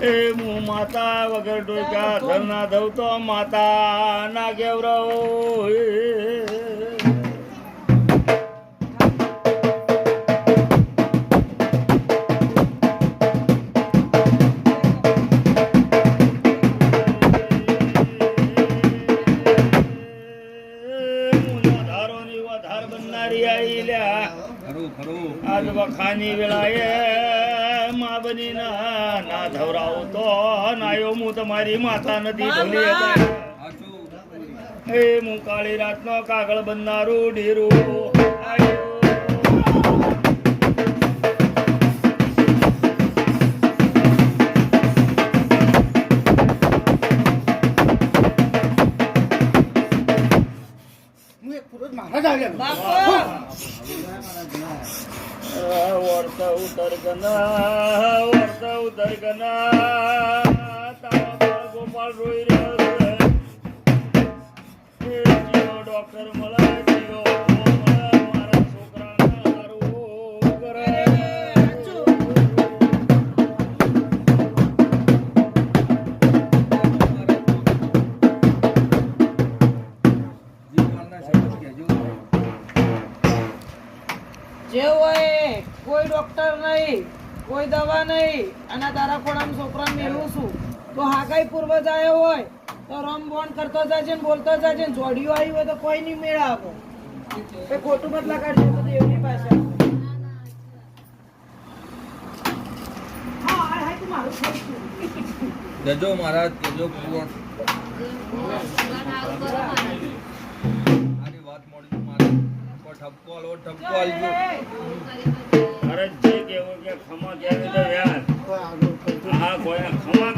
એ હું માતા વગર ડોકા ધરના ધવ તો માતા ના કેવરો વધાર બનનારી આઈ લ્યા. ખરું ખરું આજ વખાની વેળાએ બની ના ધવરાવો તો નાયો હું તમારી માતા નથી. સાચું એ હું કાળી રાતનો કાગળ બનનારું ઢીરું આયો. હું એક પુરુષ મારા જ આવ્યા બાપુ વર્ત ઉતર વર્ષ વર્ત ઉતર ગોપાલ રોઈ રહ્યો ડોક્ટર મળે મળે મારા જે હોય એ, કોઈ ડોક્ટર નહીં કોઈ દવા નહીં. અને તારા ખોડામાં છોકરા મેળવું છું. તો હાકાઈ પૂર્વજ આવ્યો હોય તો રમ બોન કરતો જાજે ને બોલતો જાજે ને જોડિયું આવી હોય તો કોઈ નહીં મેળ આપો એ ખોટું મત લગાડજો બધું એમની પાસે. હા, હાય, હાય, તું મારું. જજો ઠપકો આલો ઠપકો અરે જે કેવું કે ખમા કેવી તો યાર હા કોઈ ખમા